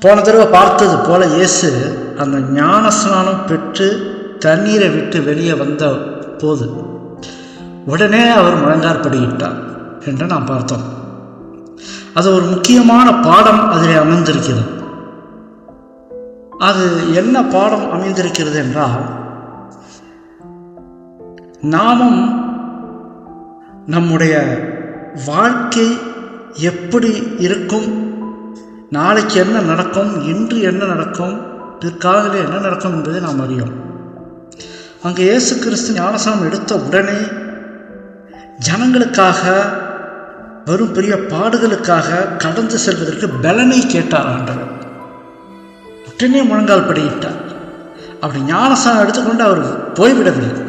போன தடவை பார்த்தது போல இயேசு அந்த ஞானஸ்நானம் பெற்று தண்ணீரை விட்டு வெளியே வந்த போது உடனே அவர் முழங்காற்படியிட்டார் என்று நாம் பார்த்தோம். அது ஒரு முக்கியமான பாடம் அதில் அமைந்திருக்கிறது. அது என்ன பாடம் அமைந்திருக்கிறது என்றால் நாமும் நம்முடைய வாழ்க்கை எப்படி இருக்கும் நாளைக்கு என்ன நடக்கும் இன்று என்ன நடக்கும் பிற்காலத்தில் என்ன நடக்கும் என்பதை நாம் அறியோம் அங்கே இயேசு கிறிஸ்து ஞானசானம் எடுத்த உடனே ஜனங்களுக்காக வரும் பெரிய பாடுகளுக்காக கடந்து செல்வதற்கு பலனை கேட்டார் ஆண்டவர். உடனே முழங்கால் படையிட்டார். அப்படி ஞானசானம் எடுத்துக்கொண்டு அவர் போய்விடவில்லை.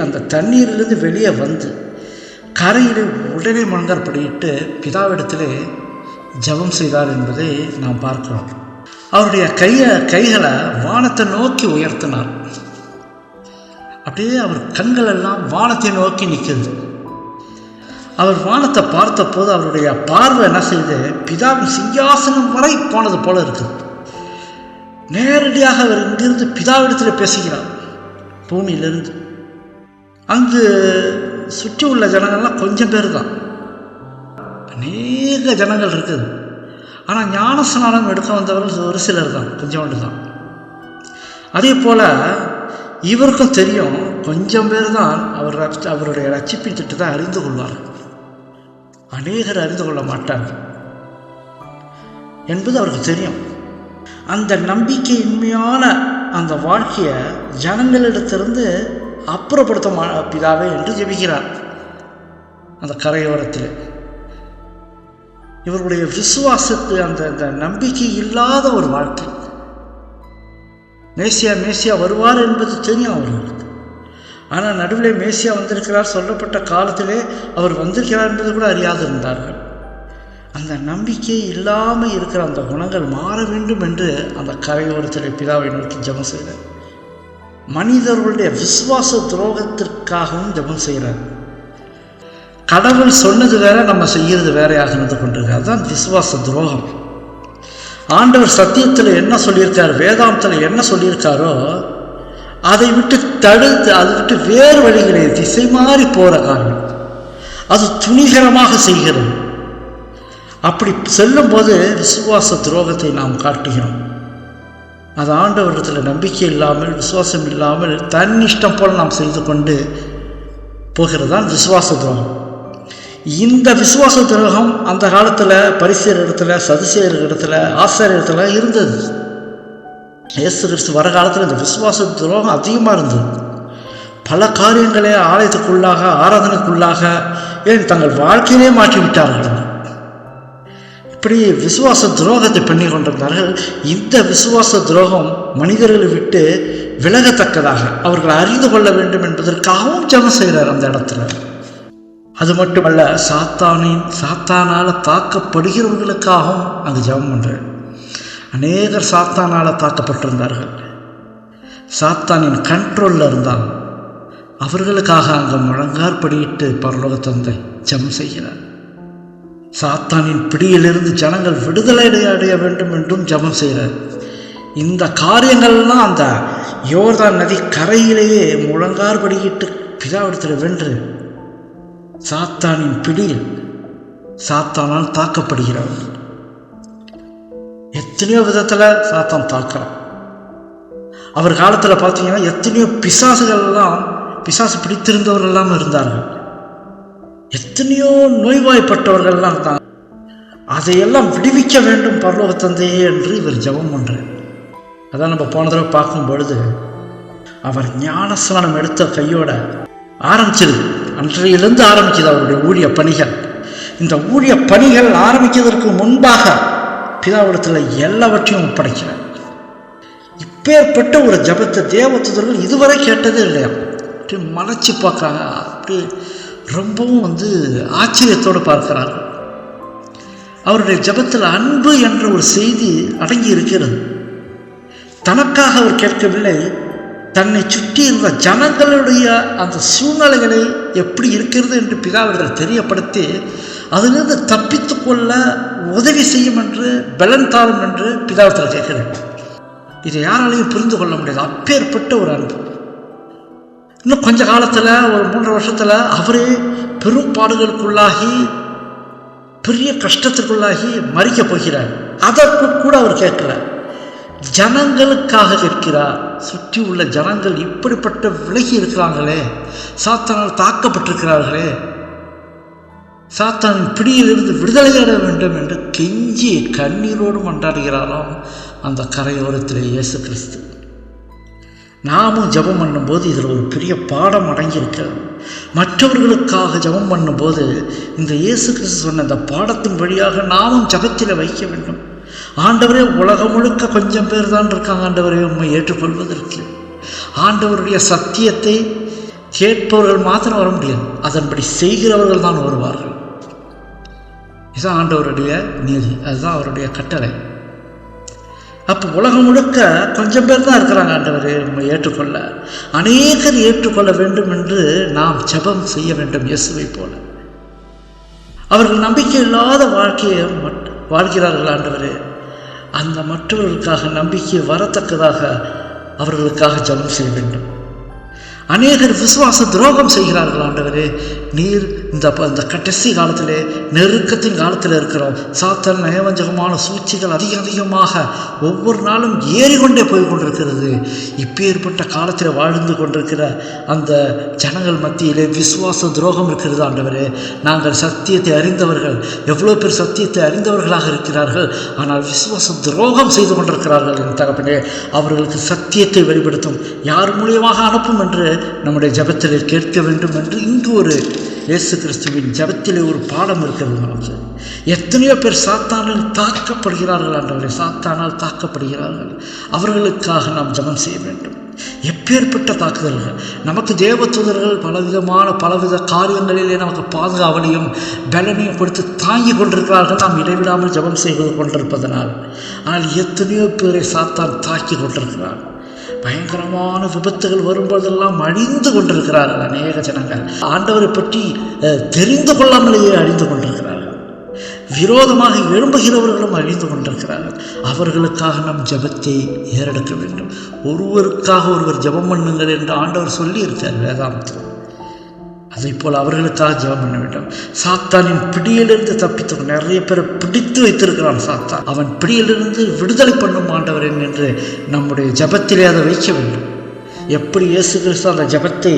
அந்த தண்ணீரிலிருந்து வெளியே வந்து கரையில் உடனே முழங்கால் படியிட்டு பிதாவிடத்திலே ஜெபம் செய்தார் என்பதை நாம் பார்க்கிறோம். அவருடைய கையை கைகளை வானத்தை நோக்கி உயர்த்தினார். அப்படியே அவர் கண்கள் எல்லாம் வானத்தை நோக்கி நிற்குது. அவர் வானத்தை பார்த்தபோது அவருடைய பார்வை என்ன செய்து பிதாவின் சிங்காசனம் வரை போனது போல இருக்குது. நேரடியாக அவர் இங்கிருந்து பிதாவிடத்தில் பேசுகிறார். பூமியிலிருந்து. அங்கு சுற்றி உள்ள ஜனங்கள்லாம் கொஞ்சம் பேர் தான். அநேக ஜனங்கள் இருக்குது. ஆனால் ஞானஸ்நானம் எடுக்க வந்தவர்கள் ஒரு சிலர் தான் கொஞ்சோண்டு தான். அதே போல் இவருக்கும் தெரியும் கொஞ்சம் பேர் தான் அவர் அவருடைய ரட்சிப்பின் திட்டத்தை அறிந்து கொள்வார் அநேகர் அறிந்து கொள்ள மாட்டார் என்பது அவருக்கு தெரியும். அந்த நம்பிக்கையின்மையான அந்த வாழ்க்கையை ஜனங்களிடத்திலிருந்து அப்புறப்படுத்த பிதாவே என்று ஜெபிக்கிறார். அந்த கரையோரத்தில். இவருடைய விசுவாசத்து அந்த அந்த நம்பிக்கை இல்லாத ஒரு வாழ்க்கை. மேசியா மேசியா வருவார் என்பது தெரியும் அவர்களுக்கு. ஆனால் நடுவில் மேசியா வந்திருக்கிறார் சொல்லப்பட்ட காலத்திலே அவர் வந்திருக்கிறார் என்பது கூட அறியாது இருந்தார்கள். அந்த நம்பிக்கை இல்லாமல் இருக்கிற அந்த குணங்கள் மாற வேண்டும் என்று அந்த கரையோரத்தில் பிதாவை நோக்கி ஜெபம் செய்கிறார். மனிதர்களுடைய விசுவாச துரோகத்திற்காகவும் ஜெபம் செய்கிறார். கடவுள் சொன்னது வேற நம்ம செய்கிறது வேறையாக இருந்து கொண்டிருக்கு. அதுதான் விசுவாச துரோகம். ஆண்டவர் சத்தியத்தில் என்ன சொல்லியிருக்கார் வேதாந்தத்தில் என்ன சொல்லியிருக்காரோ அதை விட்டு தடுத்து அதை விட்டு வேறு வழிகளே திசை மாறி போகிற காரணம். அது துணிகரமாக செய்கிறது. அப்படி செல்லும்போது விசுவாச துரோகத்தை நாம் காட்டுகிறோம். அது ஆண்டவரிடத்தில் நம்பிக்கை இல்லாமல் விசுவாசம் இல்லாமல் தன் இஷ்டம் போல் நாம் செய்து கொண்டு போகிறது தான் விசுவாச துரோகம். இந்த விசுவாச துரோகம் அந்த காலத்தில் பரிசியர் இடத்துல சதுசேர் இடத்துல ஆசாரியர் இடத்துல இருந்தது. இயேசு கிறிஸ்து வர காலத்தில் இந்த விசுவாச துரோகம் அதிகமாக இருந்தது. பல காரியங்களை ஆலயத்துக்குள்ளாக ஆராதனைக்குள்ளாக ஏன் தங்கள் வாழ்க்கையிலே மாற்றி விட்டார்கள்? இப்படி விசுவாச துரோகத்தை பண்ணி கொண்டிருந்தார்கள். இந்த விசுவாச துரோகம் மனிதர்களை விட்டு விலகத்தக்கதாக அவர்கள் அறிந்து கொள்ள வேண்டும் என்பதற்காகவும் ஜனம் செய்கிறார் அந்த இடத்துல. அது மட்டுமல்ல சாத்தானின் சாத்தானால் தாக்கப்படுகிறவர்களுக்காகவும் அங்கு ஜெபம் பண்ணுறார் அநேகர் சாத்தானால் தாக்கப்பட்டிருந்தார்கள். சாத்தானின் கண்ட்ரோலில் இருந்தால் அவர்களுக்காக அங்கே முழங்கார்படியிட்டு பரலோக தந்தை ஜெபம் செய்கிறார். சாத்தானின் பிடியிலிருந்து ஜனங்கள் விடுதலை அடைய வேண்டும் என்றும் ஜெபம் செய்கிறார். இந்த காரியங்கள்லாம் அந்த யோர்தான் நதி கரையிலேயே முழங்கார்படியிட்டு பிதாவிடத்தில் வென்று சாத்தானின் பிடியில் சாத்தானால் தாக்கப்படுகிறார் எத்தனையோ விதத்தில் சாத்தான் தாக்கிறான். அவர் காலத்தில் பார்த்தீங்கன்னா எத்தனையோ பிசாசுகள்லாம் பிசாசு பிடித்திருந்தவர்கள்லாம் இருந்தார்கள். எத்தனையோ நோய்வாய்ப்பட்டவர்கள்லாம் இருந்தாங்க. அதையெல்லாம் விடுவிக்க வேண்டும் பரலோக தந்தையே என்று இவர் ஜெபம் பண்ணுறார் அதான் நம்ம போன தடவை பார்க்கும் பொழுது அவர் ஞானஸ்நானம் எடுத்த கையோட ஆரம்பிச்சது. அன்றையிலிருந்து ஆரம்பிக்குது அவருடைய ஊழிய பணிகள். இந்த ஊழிய பணிகள் ஆரம்பிக்கிறதற்கு முன்பாக பிதாவிடத்தில் எல்லாவற்றையும் ஒப்படைக்கிறார். இப்பேற்பட்ட ஒரு ஜபத்தை தேவத்துதர்கள் இதுவரை கேட்டதே இல்லையா? அப்படி மலைச்சு பார்க்குறாங்க. அப்படி ரொம்பவும் வந்து ஆச்சரியத்தோடு பார்க்கிறார்கள். அவருடைய ஜபத்தில் அன்பு என்ற ஒரு செய்தி அடங்கி இருக்கிறது தனக்காக அவர் கேட்கவில்லை. தன்னை சுற்றி இருந்த ஜனங்களுடைய அந்த சூழ்நிலைகளை எப்படி இருக்கிறது என்று பிதாவிடத்தில் தெரியப்படுத்தி அதிலிருந்து தப்பித்து கொள்ள உதவி செய்யும் என்று பலன் தாரும் என்று பிதாவத்தில் கேட்கிறேன் இதை யாராலையும் புரிந்து கொள்ள முடியாது. அப்பேற்பட்ட ஒரு அன்பு. இன்னும் கொஞ்ச காலத்தில் ஒரு மூன்று வருஷத்தில் அவரே பெரும் பாடுகளுக்குள்ளாகி பெரிய கஷ்டத்துக்குள்ளாகி மறிக்க போகிறார். அதற்கு கூட அவர் கேட்கல ஜனங்களுக்காக கேட்கிறார். சுற்றி உள்ள ஜனங்கள் இப்படிப்பட்ட விலகி இருக்கிறாங்களே சாத்தானால் தாக்கப்பட்டிருக்கிறார்களே. சாத்தானின் பிடியிலிருந்து விடுதலையாட வேண்டும் என்று கெஞ்சி கண்ணீரோடு மன்றாடுகிறாராம் அந்த கரையோரத்திலே இயேசு கிறிஸ்து. நாமும் ஜபம் பண்ணும்போது இதில் ஒரு பெரிய பாடம் அடங்கியிருக்கிறது. மற்றவர்களுக்காக ஜபம் பண்ணும்போது இந்த இயேசு கிறிஸ்து சொன்ன இந்த பாடத்தின் வழியாக நாமும் ஜபத்தில் வைக்க வேண்டும். ஆண்டவரே உலகம் முழுக்க கொஞ்சம் பேர் தான் இருக்காங்க ஆண்டவரே உண்மை ஏற்றுக்கொள்வதற்கு. ஆண்டவருடைய சத்தியத்தை கேட்பவர்கள் மாத்திரம் வர முடியாது. அதன்படி செய்கிறவர்கள் தான் வருவார்கள். இதுதான் ஆண்டவருடைய நீதி. அதுதான் அவருடைய கட்டளை. அப்போ உலகம் முழுக்க கொஞ்சம் பேர் தான் இருக்கிறாங்க ஆண்டவர் நம்ம ஏற்றுக்கொள்ள. அநேகர் ஏற்றுக்கொள்ள வேண்டும் என்று நாம் ஜெபம் செய்ய வேண்டும் இயேசுவை போல. அவர்கள் நம்பிக்கை இல்லாத வாழ்க்கையை வாழ்கிறார்கள் ஆண்டவரே. அந்த மற்றவர்களுக்காக நம்பிக்கை வரத்தக்கதாக அவர்களுக்காக ஜபம் செய்ய வேண்டும். அநேகர் விசுவாச துரோகம் செய்கிறார்கள் ஆண்டவரே நீர் இந்த இந்த கடைசி காலத்திலே நெருக்கத்தின் காலத்தில் இருக்கிறோம். சாத்தன் நயவஞ்சகமான சூழ்ச்சிகள் அதிக அதிகமாக ஒவ்வொரு நாளும் ஏறிக்கொண்டே போய் கொண்டிருக்கிறது. இப்பேற்பட்ட காலத்தில் வாழ்ந்து கொண்டிருக்கிற அந்த ஜனங்கள் மத்தியிலே விசுவாச துரோகம் இருக்கிறது ஆண்டவரே. நாங்கள் சத்தியத்தை அறிந்தவர்கள் எவ்வளோ பேர் சத்தியத்தை அறிந்தவர்களாக இருக்கிறார்கள் ஆனால் விசுவாச துரோகம் செய்து கொண்டிருக்கிறார்கள் என் தகப்பனே. அவர்களுக்கு சத்தியத்தை வெளிப்படுத்தும் யார் மூலியமாக அனுப்பும் என்று நம்முடைய ஜபத்தில் கேட்க வேண்டும் என்று இங்கு ஒரு இயேசு கிறிஸ்துவின் ஜபத்திலே ஒரு பாடம் இருக்கிறது நமக்கு எத்தனையோ பேர் சாத்தானில் தாக்கப்படுகிறார்கள் ஆண்டவரை சாத்தானால் தாக்கப்படுகிறார்கள். அவர்களுக்காக நாம் ஜெபம் செய்ய வேண்டும். எப்பேற்பட்ட தாக்குதல்கள்? நமக்கு தேவதூதர்கள் பலவிதமான பலவித காரியங்களிலே நமக்கு பாதுகாவலையும் பலனையும் கொடுத்து தாங்கி கொண்டிருக்கிறார்கள். நாம் இடைவிடாமல் ஜெபம் செய்து கொண்டிருப்பதனால். ஆனால் எத்தனையோ பேரை சாத்தான் தாக்கி கொண்டிருக்கிறார்கள் பயங்கரமான விபத்துகள் வரும்போதெல்லாம் அழிந்து கொண்டிருக்கிறார்கள் அநேக ஜனங்கள். ஆண்டவரை பற்றி தெரிந்து கொள்ளாமலேயே அழிந்து கொண்டிருக்கிறார்கள். விரோதமாக எழும்புகிறவர்களும் அழிந்து கொண்டிருக்கிறார்கள். அவர்களுக்காக நம் ஜெபத்தை ஏறெடுக்க வேண்டும். ஒருவருக்காக ஒருவர் ஜெபம் பண்ணுங்கள் என்று ஆண்டவர் சொல்லி இருக்கார் வேதாந்தத்தில். அதை போல் அவர்களுக்காக ஜெபம் பண்ண வேண்டும். சாத்தானின் பிடியிலிருந்து தப்பித்து நிறைய பேரை பிடித்து வைத்திருக்கிறான் சாத்தான். அவன் பிடியிலிருந்து விடுதலை பண்ணும் ஆண்டவரேன் என்று நம்முடைய ஜபத்திலே அதை வைக்க வேண்டும். எப்படி இயேசு கிறிஸ்து அந்த ஜெபத்தை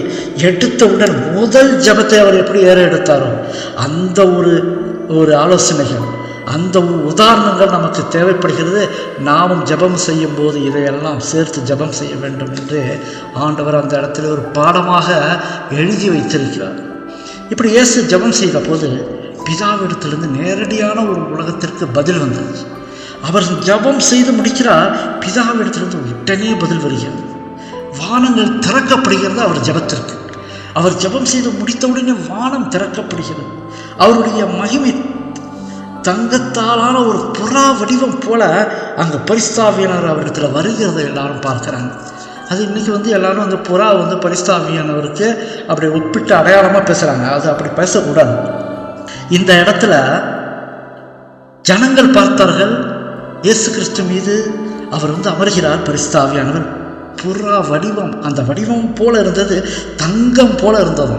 எடுத்தவுடன் முதல் ஜெபத்தை அவர் எப்படி ஏற எடுத்தாரோ அந்த ஒரு ஒரு ஆலோசனைகள் அந்த உதாரணங்கள் நமக்கு தேவைப்படுகிறது. நாமும் ஜெபம் செய்யும் போது இதையெல்லாம் சேர்த்து ஜெபம் செய்ய வேண்டும் என்று ஆண்டவர் அந்த இடத்துல ஒரு பாடமாக எழுதி வைத்திருக்கிறார். இப்படி இயேசு ஜெபம் செய்த போது பிதாவிடத்திலிருந்து நேரடியான ஒரு உலகத்திற்கு பதில் வந்தது அவர் ஜெபம் செய்து முடிக்கிறார். பிதாவிடத்திலிருந்து உடனே பதில் வருகிறது. வானங்கள் திறக்கப்படுகிறது அவர் ஜெபத்திற்கு. அவர் ஜெபம் செய்து முடித்தவுடனே வானம் திறக்கப்படுகிறது. அவருடைய மகிமை தங்கத்தாலான ஒரு புறா வடிவம் போல அங்கே பரிஸ்தாவியனர் அவரிடத்தில் வருகிறதை எல்லாரும் பார்க்குறாங்க. அது இன்றைக்கி வந்து எல்லாரும் அந்த புறா வந்து பரிஸ்தாவியானவருக்கு அப்படி ஒப்பிட்டு அடையாளமாக பேசுகிறாங்க அது அப்படி பேசக்கூடாது. இந்த இடத்துல ஜனங்கள் பார்த்தார்கள் இயேசு கிறிஸ்து மீது அவர் வந்து அமர்கிறார் பரிஸ்தாவியானவர் புறா வடிவம் அந்த வடிவம் போல இருந்தது தங்கம் போல இருந்தது.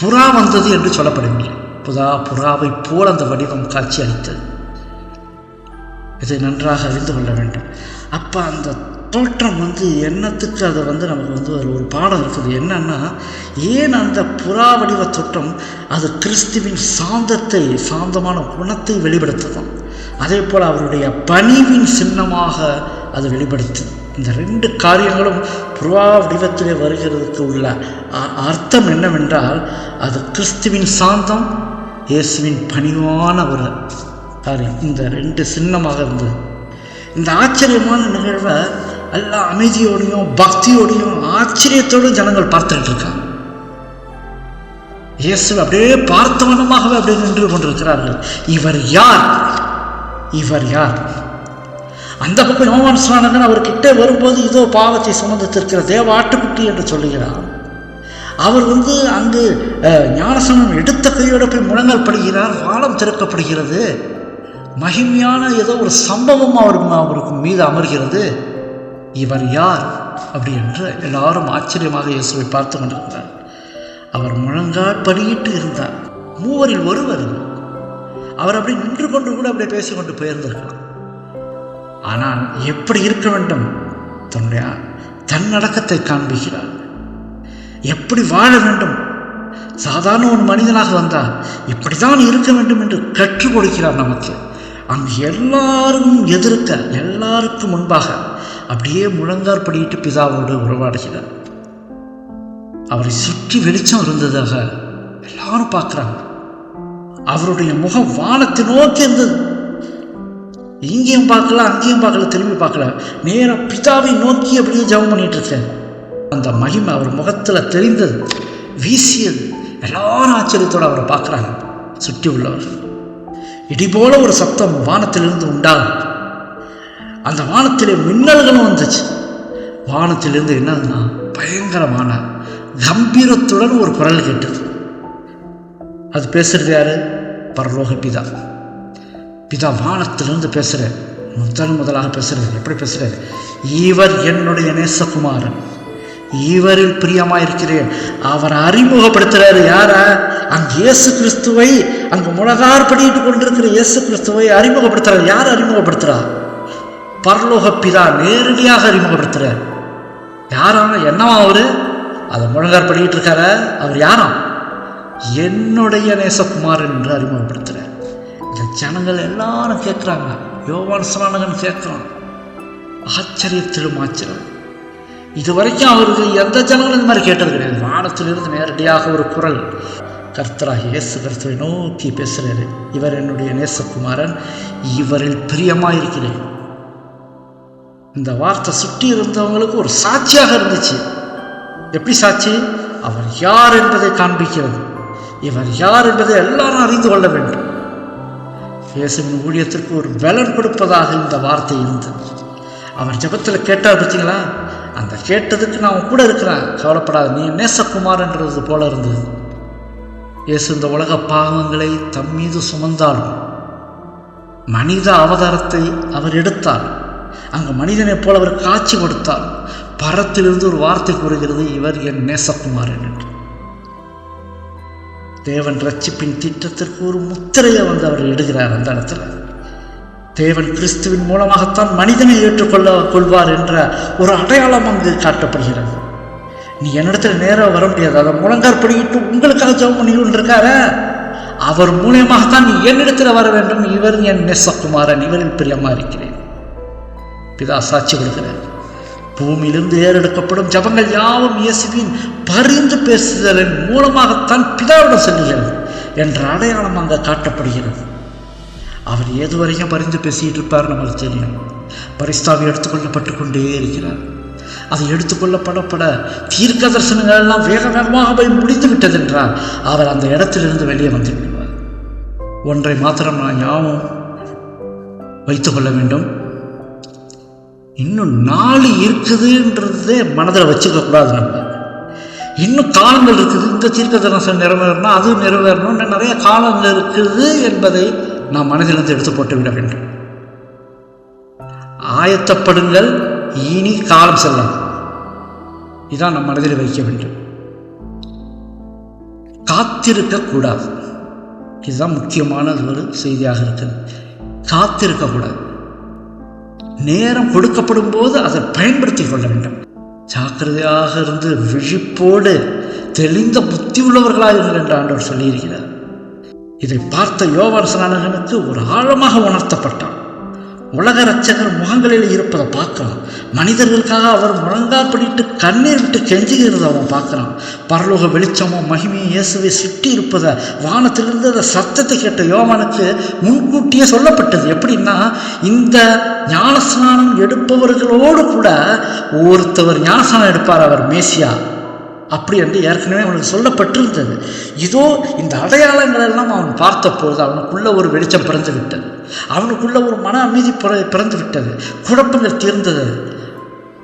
புறா வந்தது என்று சொல்லப்படவில்லை புதா புறாவை போல் அந்த வடிவம் காட்சி அளித்தது இதை நன்றாக அறிந்து கொள்ள வேண்டும். அப்போ அந்த தோற்றம் வந்து எண்ணத்துக்கு அது வந்து நமக்கு வந்து ஒரு ஒரு பாடம் இருக்குது? என்னன்னா ஏன் அந்த புறா வடிவ தோற்றம் அது கிறிஸ்துவின் சாந்தத்தை சாந்தமான குணத்தை வெளிப்படுத்ததும் அதே போல் அவருடைய பணிவின் சின்னமாக அது வெளிப்படுத்து இந்த ரெண்டு காரியங்களும் புறா வடிவத்திலே வருகிறதுக்கு உள்ள அ- அர்த்தம் என்னவென்றால் அது கிறிஸ்துவின் சாந்தம் இயேசுவின் பணிவான ஒரு காரியம். இந்த ரெண்டு சின்னமாக இருந்தது. இந்த ஆச்சரியமான நிகழ்வை எல்லாம் அமைதியோடையும் பக்தியோடையும் ஆச்சரியத்தோடும் ஜனங்கள் பார்த்துக்கிட்டு இருக்காங்க. இயேசு அப்படியே பார்த்தவனமாகவே அப்படியே நின்று கொண்டிருக்கிறார்கள். இவர் யார்? இவர் யார்? அந்த பக்கம் யோவான் ஸ்நானகன் அவர்கிட்ட வரும்போது இதோ பாவத்தை சுமந்து திருக்கிற தேவ ஆட்டுக்குட்டி என்று சொல்லுகிறார். அவர் வந்து அங்கு ஞானசனம் எடுத்த கையோட போய் முழங்கால் படுகிறார் வானம் திறக்கப்படுகிறது. மகிமையான ஏதோ ஒரு சம்பவம் அவருக்கு அவருக்கு மீது அமர்கிறது. இவர் யார்? அப்படி என்று எல்லாரும் ஆச்சரியமாக இயேசுவை பார்த்து கொண்டிருந்தார் அவர் முழங்கால் படியிட்டு இருந்தார். மூவரில் ஒருவர் அவர் அப்படி நின்று கொண்டு கூட அப்படியே பேசிக்கொண்டு போயிருந்திருக்கலாம். ஆனால் எப்படி இருக்க வேண்டும்? தன்னுடைய தன்னடக்கத்தை காண்பிக்கிறார். எப்படி வாழ வேண்டும்? சாதாரண ஒரு மனிதனாக வந்தால் இப்படித்தான் இருக்க வேண்டும் என்று கற்றுக் கொடுக்கிறார் நமக்கு. அங்கு எல்லாரும் எதிர்க்க எல்லாருக்கும் முன்பாக அப்படியே முழங்கார் படியிட்டு பிதாவோடு உறவாடுகிறார். அவரை சுற்றி வெளிச்சம் இருந்ததாக எல்லாரும் பார்க்குறாங்க. அவருடைய முகம் வானத்தை நோக்கி இருந்தது. இங்கேயும் பார்க்கல அங்கேயும் பார்க்கல திரும்பி பார்க்கல நேராக பிதாவை நோக்கி அப்படியே ஜெபம் பண்ணிட்டு இருக்கேன். அந்த மகிமை அவர் முகத்தில் தெரிந்தது வீசியது. எல்லாரும் ஆச்சரியத்தோடு அவரை பார்க்குறாங்க. சுற்றி உள்ளவர். இடி போல ஒரு சத்தம் வானத்திலிருந்து உண்டாகும் அந்த வானத்திலே மின்னல்களும் வந்துச்சு. வானத்திலிருந்து என்னதுன்னா பயங்கரமான கம்பீரத்துடன் ஒரு குரல் கேட்டது. அது பேசுறது யாரு? பரலோக பிதா. பிதா வானத்திலிருந்து பேசுகிறார் முதல் முதலாக பேசுகிறது எப்படி பேசுகிறார் இவர் என்னுடைய நேசகுமாரன். இவரில் பிரியமாயிருக்கிறேன். அவர் அறிமுகப்படுத்துறாரு. யாரா? அங்க இயேசு கிறிஸ்துவை அங்கு முழகார் படிட்டு கொண்டிருக்கிற இயேசு கிறிஸ்துவை அறிமுகப்படுத்துறாரு. யார் அறிமுகப்படுத்துறா? பரலோக பிதா நேரடியாக அறிமுகப்படுத்துறார். யாரான? என்னவா அவரு? அதை முழங்கார் படிக்கிட்டு இருக்கார? அவர் யாராம் என்னுடைய நேசகுமார் என்று அறிமுகப்படுத்துகிறார் இந்த ஜனங்கள் எல்லாரும் கேட்குறாங்க யோவான் ஸ்நானகன் கேட்குறான் ஆச்சரியத்திலும் ஆச்சரியம். இது வரைக்கும் அவருக்கு எந்த ஜனங்களும் இந்த மாதிரி கேட்டது கிடையாது. வானத்திலிருந்து நேரடியாக ஒரு குரல். கர்த்தராக இயேசு கர்த்தரை நோக்கி பேசுகிறாரு. இவர் என்னுடைய நேசகுமாரன். இவரில் பிரியமாயிருக்கிறேன். இந்த வார்த்தை சுற்றி இருந்தவங்களுக்கு ஒரு சாட்சியாக இருந்துச்சு. எப்படி சாட்சி? அவர் யார் என்பதை காண்பிக்கிறது. இவர் யார் என்பதை எல்லாரும் அறிந்து கொள்ள வேண்டும். இயேசுவின் ஊழியத்திற்கு ஒரு பலன் கொடுப்பதாக இந்த வார்த்தை இருந்தது. அவர் ஜெபத்தில் கேட்டார் பார்த்தீங்களா? அந்த கேட்டதுக்கு நான் கூட இருக்கிறேன். கவலைப்படாத நீ நேசகுமார்ன்றது போல இருந்தது. இயேசு இந்த உலக பாவங்களை தம் மீது சுமந்தாலும் மனித அவதாரத்தை அவர் எடுத்தார் அங்கு மனிதனைப் போல அவர் காட்சி கொடுத்தார் பரத்திலிருந்து ஒரு வார்த்தை கூறுகிறது இவர் என் நேசகுமாரன் என்று. தேவன் ரட்சிப்பின் திட்டத்திற்கு ஒரு முத்திரையை வந்து அவர் இடுகிறார் அந்த இடத்துல. தேவன் கிறிஸ்துவின் மூலமாகத்தான் மனிதனை ஏற்றுக்கொள்ள கொள்வார் என்ற ஒரு அடையாளம் அங்கு காட்டப்படுகிறது. நீ என்னிடத்துல நேராக வர முடியாது. அதை முழங்கார் படிக்கிட்டு உங்களுக்காக ஜெபம் பண்ணி இருக்கார அவர் மூலியமாகத்தான் நீ என்னிடத்தில் வர வேண்டும். இவர் என் நெசக்குமாரன் இவரில் பிரியமாக இருக்கிறேன். பிதா சாட்சி கொடுக்கிறார். பூமியிலிருந்து ஏறெடுக்கப்படும் ஜபங்கள் யாவும் இயேசுவின் பரிந்து பேசுதலின் மூலமாகத்தான் பிதாவிடம் செல்கிறது என்ற அடையாளம் அங்கே காட்டப்படுகிறது. அவர் ஏது வரைக்கும் பரிந்து பேசிட்டு இருப்பார் நமக்கு தெரியும். பரிஸ்தாவை எடுத்துக்கொள்ளப்பட்டு கொண்டே இருக்கிறார். அது எடுத்துக்கொள்ளப்படப்பட தீர்க்க தரிசனங்கள் எல்லாம் வேக வேகமாக போய் முடிந்து விட்டது என்றால் அவர் அந்த இடத்திலிருந்து வெளியே வந்து விடுவார். ஒன்றை மாத்திரம் நான் ஞாபகம் வைத்துக்கொள்ள வேண்டும். இன்னும் நாலு இருக்குதுன்றதே மனதில் வச்சுக்க கூடாது நம்ம. இன்னும் காலங்கள் இருக்குது. இந்த தீர்க்க தரிசனம் நிறைவேறணும் அது நிறைவேறணும்னு இன்னும் நிறைய காலங்கள் இருக்குது என்பதை நாம் மனதிலிருந்து எடுத்து போட்டு விட வேண்டும். ஆயத்தப்படுங்கள் இனி காலம் செல்லும். இதான் நம் மனதில் வைக்க வேண்டும். காத்திருக்கக்கூடாது. இதுதான் முக்கியமான ஒரு செய்தியாக இருக்குது. காத்திருக்கக்கூடாது. நேரம் கொடுக்கப்படும் போது அதை பயன்படுத்திக் கொள்ள வேண்டும். ஜாக்கிரதையாக இருந்து விழிப்போடு தெளிந்த புத்தி உள்ளவர்களாக இருங்கள் என்று ஆண்டவர் சொல்லியிருக்கிறார். இதை பார்த்த யோவான் ஒரு ஆழமாக உணர்த்தப்பட்டான். உலக ரட்சகர் முகங்களில் இருப்பதை பார்க்கலாம் மனிதர்களுக்காக அவர் முழங்காப்படிட்டு கண்ணீர் விட்டு கெஞ்சுகிறத அவன் பார்க்குறான். பரலோக வெளிச்சமும் மகிமையும் இயேசுவை சுற்றி இருப்பதை வானத்திலிருந்து அந்த சத்தத்தை கேட்ட யோவானுக்கு முன்கூட்டியே சொல்லப்பட்டது. எப்படின்னா இந்த ஞானஸ்நானம் எடுப்பவர்களோடு கூட ஒருத்தவர் ஞானஸ்நானம் எடுப்பார் அவர் மேசியா. அப்படி என்று ஏற்கனவே அவனுக்கு சொல்லப்பட்டிருந்தது. இதோ இந்த அடையாளங்களெல்லாம் அவன் பார்த்தபோது அவனுக்குள்ள ஒரு வெளிச்சம் பிறந்து விட்டது அவனுக்குள்ள ஒரு மன அமைதி பிற- பிறந்து விட்டது குழப்பங்கள் தீர்ந்தது.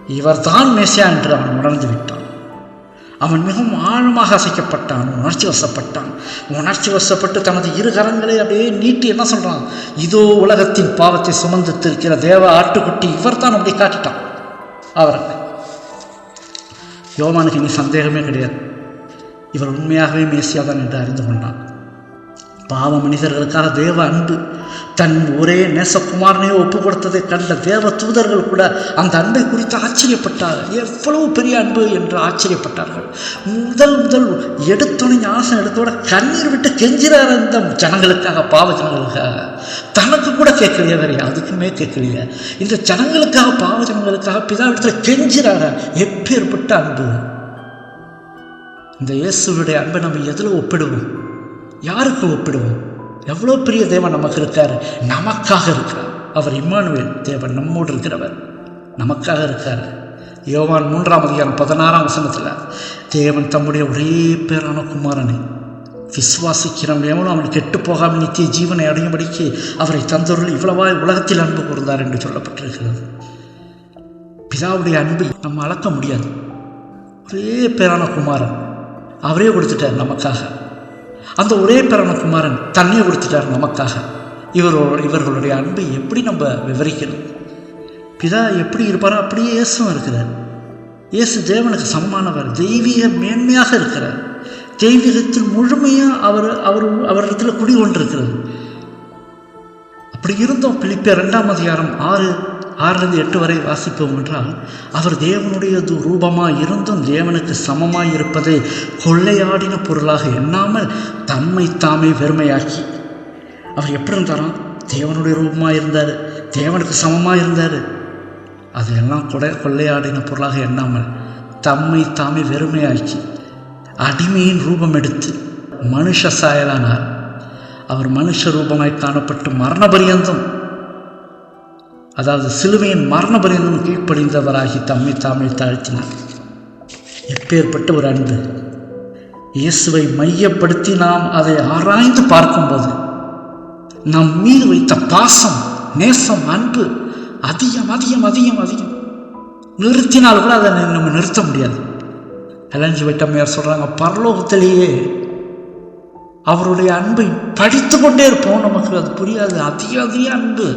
இவர் தான் மேசியா என்று அவன் உணர்ந்து விட்டான். அவன் மிகவும் ஆழமாக அசைக்கப்பட்டான் உணர்ச்சி வசப்பட்டான். உணர்ச்சி வசப்பட்டு தனது இரு கரங்களை அப்படியே நீட்டி என்ன சொல்கிறான் இதோ உலகத்தின் பாவத்தை சுமந்து திருக்கிற தேவ ஆட்டுக்குட்டி இவர் தான் அப்படி காட்டிட்டான். அவரை. யோமானுக்கு இனி சந்தேகமே கிடையாது. இவர் உண்மையாகவே மேசியா தான் என்று அறிந்து கொண்டான். பாவ மனிதர்களுக்காக தேவ அன்பு தன் ஒரே நேசகுமாரனையே ஒப்பு கொடுத்ததை கண்ட தேவ தூதர்கள் கூட அந்த அன்பை குறித்து ஆச்சரியப்பட்டார்கள். எவ்வளவு பெரிய அன்பு என்று ஆச்சரியப்பட்டார்கள். முதல் முதல் எடுத்தோடனே ஞாசம் எடுத்தோட கண்ணீர் விட்டு கெஞ்சிறார் இந்த ஜனங்களுக்காக பாவ ஜனங்களுக்காக. தனக்கு கூட கேட்கலையே வேற அதுக்குமே கேட்கலையே. இந்த ஜனங்களுக்காக பாவ ஜனங்களுக்காக பிதாவிடத்தில் கெஞ்சிறார? எப்பேற்பட்ட அன்பு. இந்த இயேசுடைய அன்பை நம்ம எதில் ஒப்பிடுவோம்? யாருக்கு ஒப்பிடுவோம்? எவ்வளோ பெரிய தேவன் நமக்கு இருக்கார்? நமக்காக இருக்கிறார். அவர் இம்மானுவேல் தேவன் நம்மோடு இருக்கிறவர். நமக்காக இருக்கார். யோவான் மூன்றாம் அதிகாரம் பதினாறாம் வசனத்தில் தேவன் தம்முடைய ஒரே பேரான குமாரனை விசுவாசிக்கிறவன் எவனும் அவன் கெட்டு போகாமல் நித்திய ஜீவனை அடையும்படிக்கு அவரை தந்தொருள் இவ்வளவாய் உலகத்தில் அன்பு கூர்ந்தார் என்று சொல்லப்பட்டிருக்கிறது. பிதாவுடைய அன்பை நம்ம அளக்க முடியாது. ஒரே பேரான குமாரன். அவரே கொடுத்துட்டார் நமக்காக. அந்த ஒரே பிரணகுமாரன் தண்ணியை கொடுத்துட்டார் நமக்காக. இவரோட இவர்களுடைய அன்பை எப்படி நம்ம விவரிக்கணும்? பிதா எப்படி இருப்பாரோ அப்படியே இயேசும் இருக்கிறார். இயேசு தேவனுக்கு சமமானவர் தெய்வீக மேன்மையாக இருக்கிறார். தெய்வீகத்தில் முழுமையாக அவர் அவர் அவரிடத்தில் குடி கொண்டிருக்கிறது. அப்படி இருந்தோம். பிலிப்பிய ரெண்டாம் அதிகாரம் ஆறு ஆறிலிருந்து எட்டு வரை வாசிப்போம் என்றால் அவர் தேவனுடையது ரூபமாக இருந்தும் தேவனுக்கு சமமாக இருப்பதை கொள்ளையாடின பொருளாக எண்ணாமல் தம்மை தாமே வெறுமையாக்கி அவர் எப்படி இருந்தாராம்? தேவனுடைய ரூபமாக இருந்தார் தேவனுக்கு சமமாக இருந்தார். அதையெல்லாம் கொடை கொள்ளையாடின பொருளாக எண்ணாமல் தம்மை தாமே வெறுமையாக்கி அடிமையின் ரூபம் எடுத்து மனுஷ சாயலானார். அவர் மனுஷ ரூபமாய் காணப்பட்டு மரண பரியந்தம் அதாவது சிலுவையின் மரண கீழ்ப்படிந்தவராகி தம்மை தாமே தாழ்த்தினார். எப்பேற்பட்ட ஒரு அன்பு. இயேசுவை மையப்படுத்தி நாம் அதை ஆராய்ந்து பார்க்கும்போது நம் மீது வைத்த பாசம் நேசம் அன்பு அதிகம் அதிகம் அதிகம் அதிகம். நிறுத்தினால் கூட அதை நம்ம நிறுத்த முடியாது. அலஞ்சி வைட்டம்மையார் சொல்கிறாங்க பரலோகத்திலேயே அவருடைய அன்பை படித்து கொண்டே இருப்போம். நமக்கு அது புரியாது. அதிக அதிக அன்பு.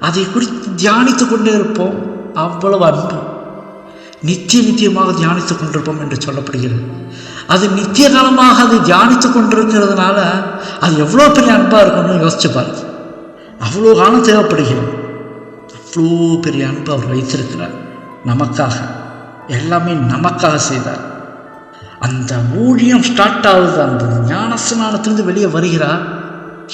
அதை குறித்து தியானித்து கொண்டே இருப்போம் அவ்வளவு அன்பு. நித்திய நித்தியமாக தியானித்து கொண்டிருப்போம் என்று சொல்லப்படுகிறது. அது நித்திய காலமாக அதை தியானித்து கொண்டிருக்கிறதுனால அது எவ்வளோ பெரிய அன்பாக இருக்கும்னு யோசிச்சு பாருங்க. அவ்வளோ காலம் தேவைப்படுகிறது. அவ்வளோ பெரிய அன்பு அவர் வைத்திருக்கிறார். நமக்காக. எல்லாமே நமக்காக செய்தார். அந்த ஊழியம் ஸ்டார்ட் ஆகுது. அந்த ஞானஸ்நானத்திலிருந்து வெளியே வருகிறார்.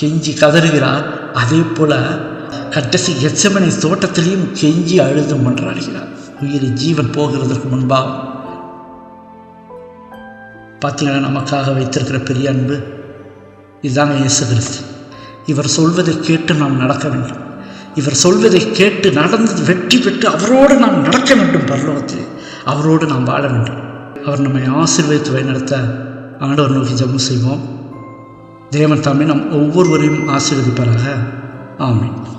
கெஞ்சி கதறுகிறார். அதே போல் கட்டசி எச்சமனை தோட்டத்திலையும் கெஞ்சி அழுது மன்றாடுகிறார் உயிரி ஜீவன் போகிறதற்கு முன்பாக பார்த்தீங்கன்னா நமக்காக வைத்திருக்கிற பெரிய அன்பு? இதுதாங்க இயேசு கிறிஸ்து. இவர் சொல்வதை கேட்டு நாம் நடக்க வேண்டும். இவர் சொல்வதை கேட்டு நடந்து வெற்றி பெற்று அவரோடு நாம் நடக்க வேண்டும் பரலோகத்தில். அவரோடு நாம் வாழ வேண்டும். அவர் நம்மை ஆசீர்வதித்து வழிநடத்த ஆண்டவர் நோக்கி ஜபம் செய்வோம். தேவன் தாமே நம் ஒவ்வொருவரையும் ஆசீர்வதிப்பாராக. ஆமீன்.